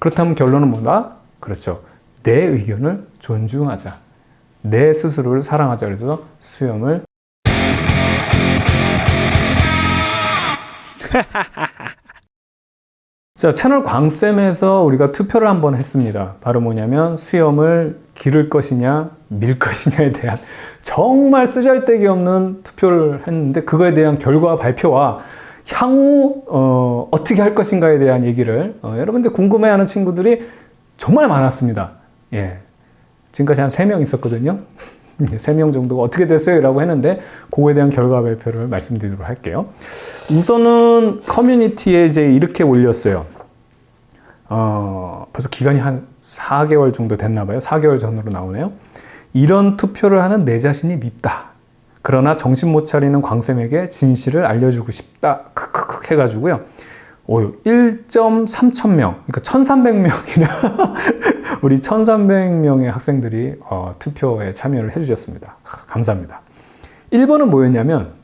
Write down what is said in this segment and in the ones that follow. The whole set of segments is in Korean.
그렇다면 결론은 뭐다? 그렇죠. 내 의견을 존중하자. 내 스스로를 사랑하자. 그래서 수염을 자, 채널 광쌤에서 우리가 투표를 한번 했습니다. 바로 뭐냐면 수염을 기를 것이냐, 밀 것이냐에 대한 정말 쓰잘데기 없는 투표를 했는데 그거에 대한 결과 발표와 향후 어, 어떻게 할 것인가에 대한 얘기를 어, 여러분들 궁금해하는 친구들이 정말 많았습니다. 예. 지금까지 한 3명 있었거든요. 3명 정도가 어떻게 됐어요? 라고 했는데 그거에 대한 결과 발표를 말씀드리도록 할게요. 우선은 커뮤니티에 이제 이렇게 올렸어요. 어, 벌써 기간이 한 4개월 정도 됐나 봐요. 4개월 전으로 나오네요. 이런 투표를 하는 내 자신이 밉다. 그러나 정신 못 차리는 광쌤에게 진실을 알려주고 싶다. 크크크 해가지고요. 오, 1.3천 명, 그러니까 1,300명이나 우리 1,300명의 학생들이 어, 투표에 참여를 해주셨습니다. 감사합니다. 1번은 뭐였냐면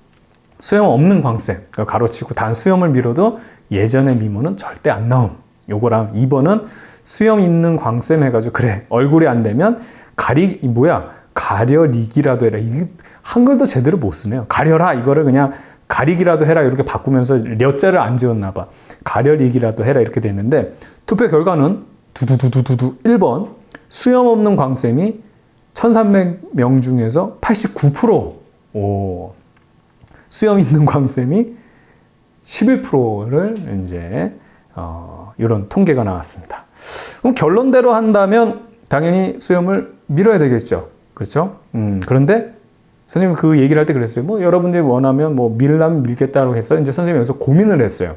수염 없는 광쌤, 그러니까 가로치고 단 수염을 밀어도 예전의 미모는 절대 안 나옴. 요거랑 2번은 수염 있는 광쌤 해가지고 그래 얼굴이 안 되면 가리 뭐야 가려리기라도 해라. 이 한글도 제대로 못 쓰네요. 가려라 이거를 그냥 가리기라도 해라 이렇게 바꾸면서 려자를 안 지웠나 봐. 가려리기라도 해라 이렇게 됐는데 투표 결과는 두두두두두두 1번 수염 없는 광쌤이 1300명 중에서 89% 오, 수염 있는 광쌤이 11%를 이제 어, 이런 통계가 나왔습니다. 그럼 결론대로 한다면 당연히 수염을 밀어야 되겠죠. 그렇죠? 음, 그런데 선생님 그 얘기를 할 때 그랬어요. 뭐 여러분들이 원하면 뭐 밀라면 밀겠다고 해서 이제 선생님이 여기서 고민을 했어요.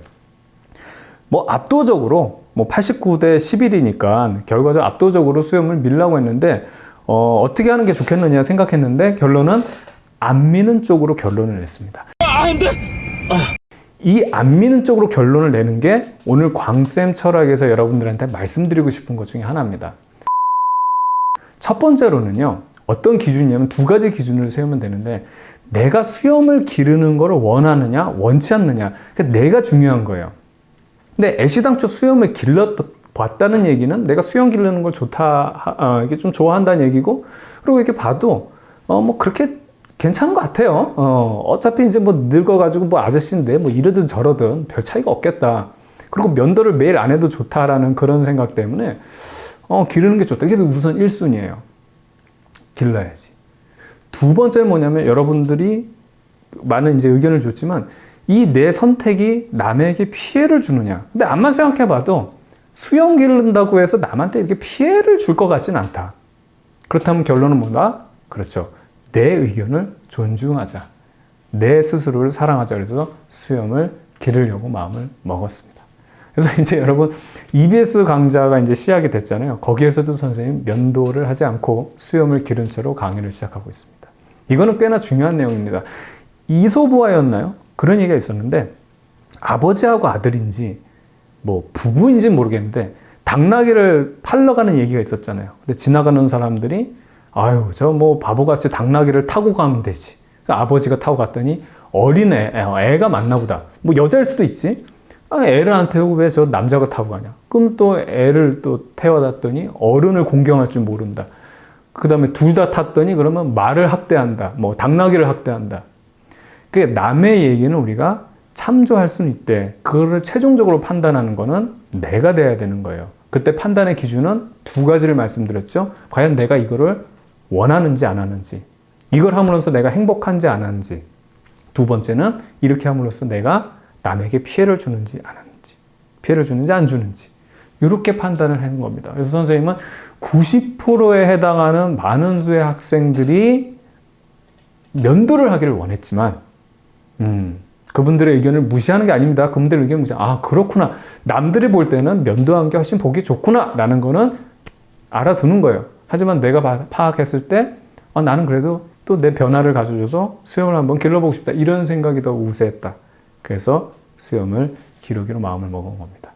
뭐 압도적으로 뭐 89대 11이니까 결과적으로 압도적으로 수염을 밀라고 했는데 어, 어떻게 하는 게 좋겠느냐 생각했는데 결론은 안 미는 쪽으로 결론을 냈습니다. 이안 미는 쪽으로 결론을 내는 게 오늘 광쌤 철학에서 여러분들한테 말씀드리고 싶은 것 중에 하나입니다. 첫 번째로는요, 어떤 기준이냐면 두 가지 기준을 세우면 되는데, 내가 수염을 기르는 것을 원하느냐, 원치 않느냐. 그러니까 내가 중요한 거예요. 근데 애시당초 수염을 길러봤다는 얘기는 내가 수염 기르는 걸 좋다, 어, 이게 좀 좋아한다는 얘기고, 그리고 이렇게 봐도, 어, 뭐 그렇게 괜찮은 것 같아요. 어, 어차피 이제 뭐 늙어가지고 뭐 아저씨인데 뭐 이러든 저러든 별 차이가 없겠다. 그리고 면도를 매일 안 해도 좋다라는 그런 생각 때문에 어, 기르는 게 좋다. 그래서 우선 1순위예요. 길러야지. 두 번째는 뭐냐면 여러분들이 많은 이제 의견을 줬지만 이 내 선택이 남에게 피해를 주느냐. 근데 암만 생각해봐도 수염 기른다고 해서 남한테 이렇게 피해를 줄 것 같진 않다. 그렇다면 결론은 뭐다? 그렇죠. 내 의견을 존중하자. 내 스스로를 사랑하자. 그래서 수염을 기르려고 마음을 먹었습니다. 그래서 이제 여러분 EBS 강좌가 이제 시작이 됐잖아요. 거기에서도 선생님 면도를 하지 않고 수염을 기른 채로 강의를 시작하고 있습니다. 이거는 꽤나 중요한 내용입니다. 이소부화였나요? 그런 얘기가 있었는데 아버지하고 아들인지 뭐 부부인지 모르겠는데 당나귀를 팔러 가는 얘기가 있었잖아요. 근데 지나가는 사람들이 아유 저 뭐 바보같이 당나귀를 타고 가면 되지. 그러니까 아버지가 타고 갔더니 어린애 애가 맞나 보다. 뭐 여자일 수도 있지. 아, 애를 안 태우고 왜 저 남자가 타고 가냐? 그럼 또 애를 또 태워놨더니 어른을 공경할 줄 모른다. 그 다음에 둘 다 탔더니 그러면 말을 학대한다. 뭐 당나귀를 학대한다. 그 남의 얘기는 우리가 참조할 수는 있대. 그거를 최종적으로 판단하는 거는 내가 돼야 되는 거예요. 그때 판단의 기준은 두 가지를 말씀드렸죠. 과연 내가 이거를 원하는지 안 하는지. 이걸 함으로써 내가 행복한지 안 하는지. 두 번째는 이렇게 함으로써 내가 남에게 피해를 주는지 안 하는지. 피해를 주는지 안 주는지. 이렇게 판단을 하는 겁니다. 그래서 선생님은 90%에 해당하는 많은 수의 학생들이 면도를 하기를 원했지만, 음, 그분들의 의견을 무시하는 게 아닙니다. 그분들의 의견을 무시, 아, 그렇구나. 남들이 볼 때는 면도한 게 훨씬 보기 좋구나. 라는 거는 알아두는 거예요. 하지만 내가 파악했을 때, 아, 나는 그래도 또 내 변화를 가져줘서 수염을 한번 길러보고 싶다. 이런 생각이 더 우세했다. 그래서 수염을 기르기로 마음을 먹은 겁니다.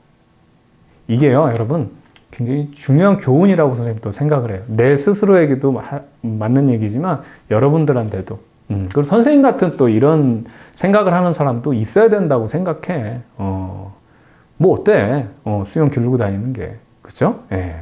이게요, 여러분, 굉장히 중요한 교훈이라고 선생님도 생각을 해요. 내 스스로에게도 맞는 얘기지만 여러분들한테도. 음, 그리고 선생님 같은 또 이런 생각을 하는 사람도 있어야 된다고 생각해. 어, 뭐 어때? 어, 수염 기르고 다니는 게. 그죠? 예.